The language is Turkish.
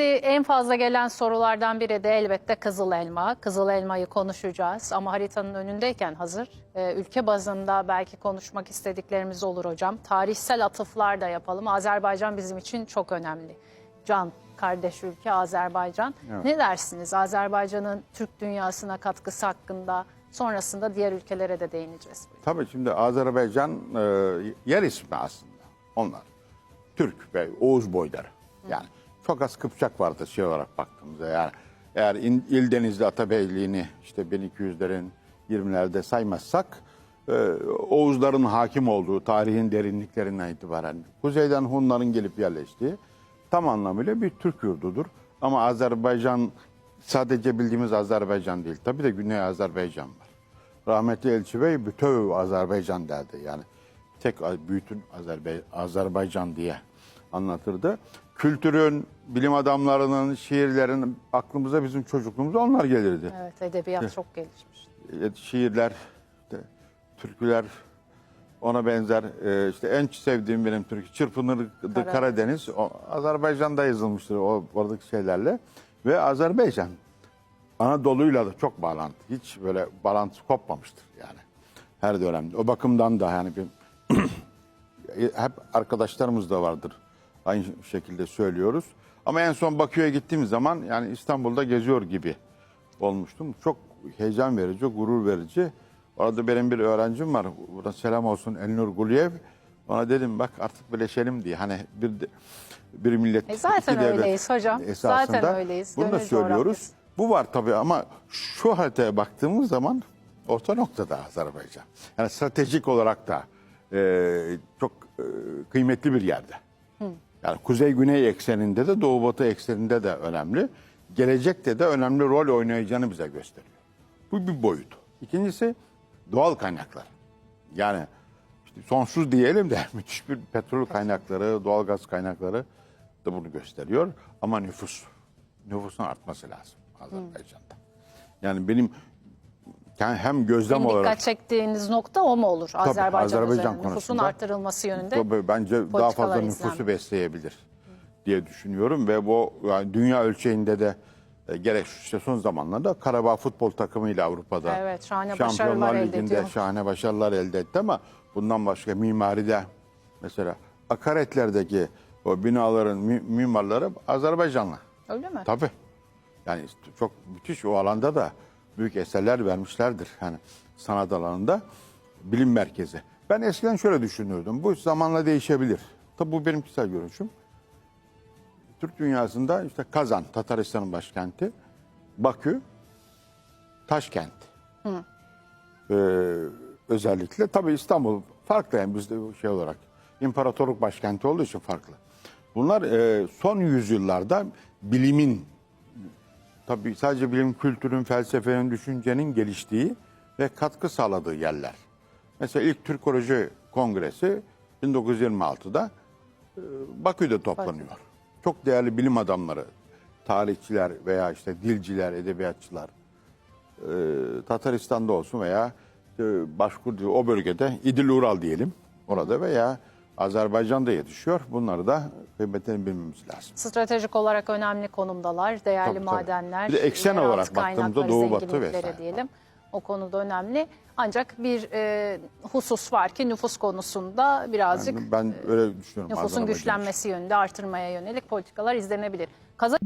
Şimdi en fazla gelen sorulardan biri de elbette Kızıl Elma. Kızıl Elma'yı konuşacağız ama haritanın önündeyken hazır. e, ülke bazında belki konuşmak istediklerimiz olur hocam. Tarihsel atıflar da yapalım. Azerbaycan bizim için çok önemli. Can kardeş ülke Azerbaycan. Evet. Ne dersiniz Azerbaycan'ın Türk dünyasına katkısı hakkında? Sonrasında diğer ülkelere de değineceğiz. Tabii şimdi Azerbaycan e, yer ismi aslında. Onlar. Türk ve Oğuz boyları. Yani çok az Kıpçak vardı şey olarak baktığımızda. Yani eğer İl- İldenizli Atabeyliğini işte 1200'lerin 20'lerde saymazsak e, Oğuzların hakim olduğu tarihin derinliklerinden itibaren kuzeyden Hunların gelip yerleştiği tam anlamıyla bir Türk yurdudur. Ama Azerbaycan sadece bildiğimiz Azerbaycan değil. Tabii de Güney Azerbaycan var. Rahmetli Elçi Bey bütün Azerbaycan derdi. Yani tek bütün Azerbaycan diye anlatırdı. Kültürün, bilim adamlarının, şiirlerin aklımıza bizim çocukluğumuzda onlar gelirdi. Evet edebiyat çok gelişmiş. E, Şiirler, türküler ona benzer. E, işte en sevdiğim benim türkü Çırpınırdı Karadeniz. Karadeniz. O, Azerbaycan'da yazılmıştır o oradaki şeylerle. Ve Azerbaycan Anadolu'yla da çok bağlantı. Hiç böyle bağlantısı kopmamıştır yani. Her dönemde. O bakımdan da yani bir hep arkadaşlarımız da vardır. Aynı şekilde söylüyoruz. Ama en son Bakü'ye gittiğim zaman yani İstanbul'da geziyor gibi olmuştum. Çok heyecan verici, gurur verici. Orada benim bir öğrencim var. Burada selam olsun Elnur Guliyev. Ona dedim bak artık birleşelim diye. Hani bir bir millet E zaten öyleyiz hocam. esasında. Zaten öyleyiz. Bunu da söylüyoruz. coğrafyası. Bu var tabii ama şu haritaya baktığımız zaman orta noktada Azerbaycan. Yani stratejik olarak da e, çok e, kıymetli bir yerde. Yani kuzey-güney ekseninde de doğu-batı ekseninde de önemli. Gelecekte de önemli rol oynayacağını bize gösteriyor. Bu bir boyut. İkincisi doğal kaynaklar. Yani işte sonsuz diyelim de müthiş bir petrol kaynakları, doğal gaz kaynakları da bunu gösteriyor. Ama nüfus, nüfusun artması lazım Azerbaycan'da. Yani benim yani hem gözlem olarak dikkat çektiğiniz nokta o mu olur? Azerbaycan, Azerbaycan üzerine. Nüfusun konusunda. artırılması yönünde. Tabii bence daha fazla nüfusu besleyebilir diye düşünüyorum ve bu yani dünya ölçeğinde de e, gerek işte son zamanlarda Karabağ futbol takımıyla Avrupa'da Evet, şahane Şampiyonlar Ligi'nde şahane başarılar elde etti ama bundan başka mimaride mesela akaretlerdeki o binaların mi- mimarları Azerbaycanlı. Öyle mi? Tabii. Yani çok müthiş o alanda da büyük eserler vermişlerdir. Yani sanat alanında bilim merkezi. Ben eskiden şöyle düşünürdüm. Bu zamanla değişebilir. Tabii bu benim kişisel görüşüm. Türk dünyasında işte Kazan, Tataristan'ın başkenti, Bakü, Taşkent. Ee, özellikle tabii İstanbul farklı yani bizde şey olarak imparatorluk başkenti olduğu için farklı. Bunlar e, son yüzyıllarda bilimin tabii sadece bilim, kültürün, felsefenin, düşüncenin geliştiği ve katkı sağladığı yerler. Mesela ilk Türkoloji Kongresi 1926'da e, Bakü'de toplanıyor. Çok değerli bilim adamları, tarihçiler veya işte dilciler, edebiyatçılar, e, Tataristan'da olsun veya e, Başkur o bölgede İdil Ural diyelim orada veya Azerbaycan'da yetişiyor. Bunları da kıymetini bilmemiz lazım. Stratejik olarak önemli konumdalar. Değerli Tabii, tabii. madenler, Bir de eksen olarak baktığımızda doğu, batı vesaire. diyelim. O konuda önemli. Ancak bir e, husus var ki nüfus konusunda birazcık Yani ben öyle düşünüyorum. nüfusun güçlenmesi yönünde artırmaya yönelik politikalar izlenebilir. Kazak